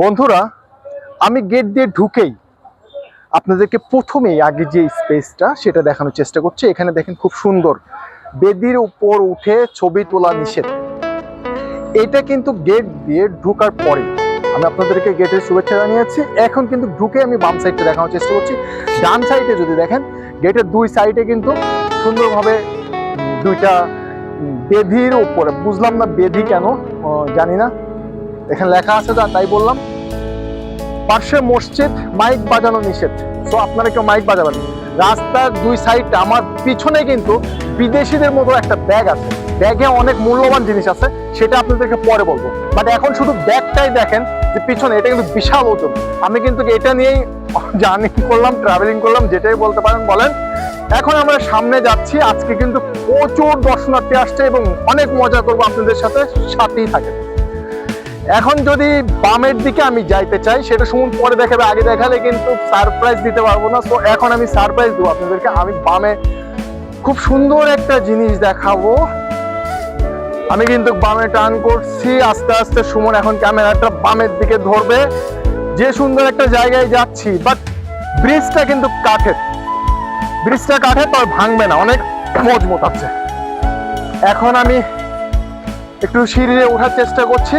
বন্ধুরা, আমি গেট দিয়ে ঢুকেই আপনাদেরকে প্রথমেই আগে যে স্পেসটা সেটা দেখানোর চেষ্টা করছি। এখানে দেখেন খুব সুন্দর বেদির উপর উঠে ছবি তোলা নিষেধ। এটা কিন্তু গেট দিয়ে ঢুকার পরে আমি আপনাদেরকে গেটের শুভেচ্ছা জানিয়েছি। এখন কিন্তু ঢুকে আমি বাম সাইডটা দেখানোর চেষ্টা করছি। ডান সাইডে যদি দেখেন গেটের দুই সাইডে কিন্তু সুন্দরভাবে দুইটা বেধির উপরে, বুঝলাম না বেদি কেন জানি না। এখানে লেখা আছে যা, তাই বললাম। পার্শ্বে মসজিদ, মাইক বাজানো নিষেধ। তো আপনারা কেউ মাইক বাজাবেন। রাস্তার দুই সাইডটা আমার পিছনে কিন্তু বিদেশিদের মতো একটা ব্যাগ আছে। ব্যাগে অনেক মূল্যবান জিনিস আছে, সেটা আপনাদেরকে পরে বলব। বাট এখন শুধু ব্যাগটাই দেখেন যে পিছনে, এটা কিন্তু বিশাল ওজন। আমি কিন্তু এটা নিয়েই জার্নি করলাম ট্রাভেলিং করলাম, যেটাই বলতে পারেন, বলেন। এখন আমরা সামনে যাচ্ছি, আজকে কিন্তু প্রচুর দর্শনার্থী আসছে এবং অনেক মজা করব আপনাদের সাথে, সাথেই থাকে এখন যদি বামের দিকে আমি যাইতে চাই, সেটা সুমন পরে দেখাবে, আগে দেখালে কিন্তু সারপ্রাইজ দিতে পারব না। তো এখন আমি সারপ্রাইজ দেবো আপনাদেরকে। আমি বামে খুব সুন্দর একটা জিনিস দেখাবো। আমি কিন্তু বামে টার্ন করছি, আস্তে আস্তে সুমন এখন ক্যামেরাটা বামের দিকে ধরবে। যে সুন্দর একটা জায়গায় যাচ্ছি বাট ব্রিজটা কিন্তু কাঠের। ব্রিজটা কাঠের, তবে ভাঙবে না, অনেক মজবুত আছে। এখন আমি একটু সিঁড়িতে ওঠার চেষ্টা করছি।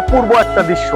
অপূর্ব একটা দৃশ্য।